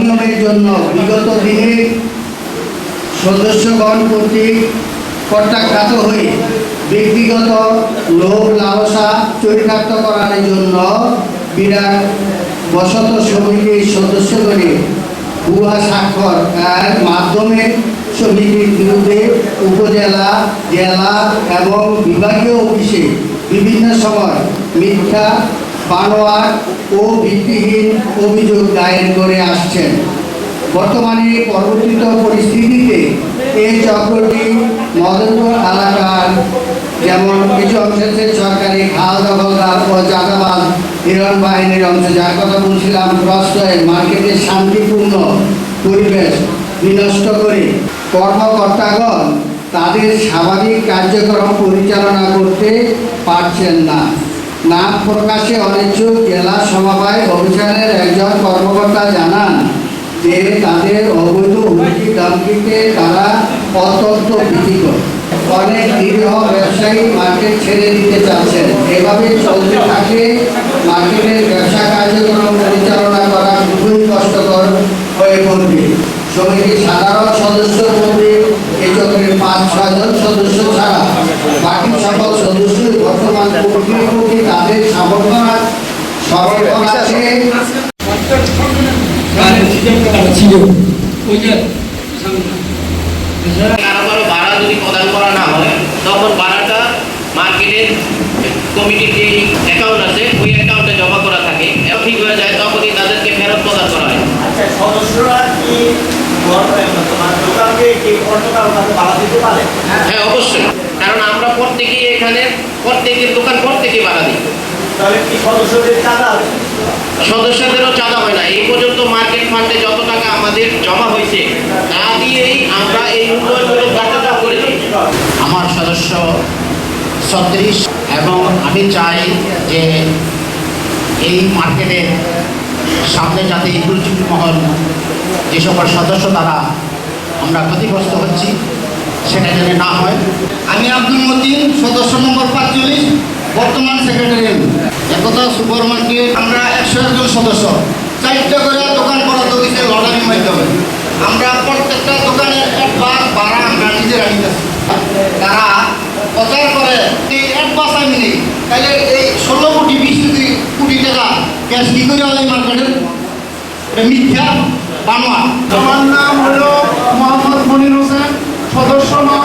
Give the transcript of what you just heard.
অনিয়মের জন্য বিগত দিনে সদস্যগণ কর্তৃক প্রত্যাখ্যাত হয়ে ব্যক্তিগত লোভ, লালসা চরিতার্থ করার জন্য বিরাট বসত সমিতির সদস্যগণে ভুয়া স্বাক্ষর মাধ্যমে সমিতির বিরুদ্ধে উপজেলা, জেলা এবং বিভাগীয় অফিসে বিভিন্ন সময় মিথ্যা বানোয়ার ও ভিত্তিহীন অভিযোগ দায়ের করে আসছেন। বর্তমানে পরবর্তীত পরিস্থিতিতে এই চক্রটি মদনপুর এলাকার যেমন কিছু অংশ সরকারি খাল দখলদার ও চাঁদাবাজ হিরণ বাহিনীর অংশ, যার কথা বলছিলাম, প্রশ্রয় মার্কেটের শান্তিপূর্ণ পরিবেশ বিনষ্ট করে কর্মকর্তাগণ তাদের স্বাভাবিক কার্যক্রম পরিচালনা করতে পারছেন না। নাম প্রকাশে অনিচ্ছুক জেলা সমবায় অভিযানের একজন কর্মকর্তা জানান যে তাদের অবৈধ হুমকি ধমকিতে তারা অত্যন্ত ভীতিকর। অনেক নিরীহ ব্যবসায়ী মার্কেট ছেড়ে দিতে চাচ্ছেন। এভাবে চলতে থাকে মার্কেটের ব্যবসা কার্যক্রম পরিচালনা করা খুবই কষ্টকর হয়ে পড়বে। সমিতির সাধারণ সদস্য মধ্যে এই চক্রের পাঁচ ছয়জন সদস্য ছাড়া বাকি সকল সদস্যই বর্তমান কর্তৃপক্ষে তাদের সামর্থ্য সমর্থন আছে। ছিল ওই যে কারও ভাড়া যদি প্রদান করা না হয় তখন ভাড়াটা মার্কেটের কমিটির যে অ্যাকাউন্ট আছে ওই অ্যাকাউন্টে জমা করা থাকে। ঠিক হয়ে যায় তখনই তাদেরকে ফেরত প্রদান করা হয়। আচ্ছা সদস্যরা কি হ্যাঁ অবশ্যই। কারণ আমরা প্রত্যেকেই এখানে প্রত্যেকের দোকান প্রত্যেকেই ভাড়া দিই তাহলে কি সদস্যদের চাঁদা সদস্যদেরও চাঁদা হয় না। এই পর্যন্ত মার্কেট ফান্ডে যত টাকা আমাদের জমা হয়েছে তা দিয়েই আমরা এই উন্নয়নমূলক কার্যক্রম করেছি। আমার সদস্য ছত্রিশ এবং আমি চাই যে এই মার্কেটের সামনে যাতে ইকুলচুপি মহল যে সকল সদস্য দ্বারা আমরা ক্ষতিগ্রস্ত হচ্ছি সেটা যেন না হয়। আমি আব্দুল মতিন সদস্য আমরা একশো একজন সদস্য? চারটে করে দোকান বরাদ্দ দিতে লটারির মাধ্যমে আমরা প্রত্যেকটা দোকানের একবার ভাড়া আমরা নিজেরা নিতেছি তারা প্রচার করে, এই এক বাস আমি নেই। তাহলে এই ষোলো কোটি, বিশ কোটি টাকা ক্যাশ কি করে হয় মিথ্যা বানোয়া আমার নাম হলো মোহাম্মদ মনির সদস্য নাম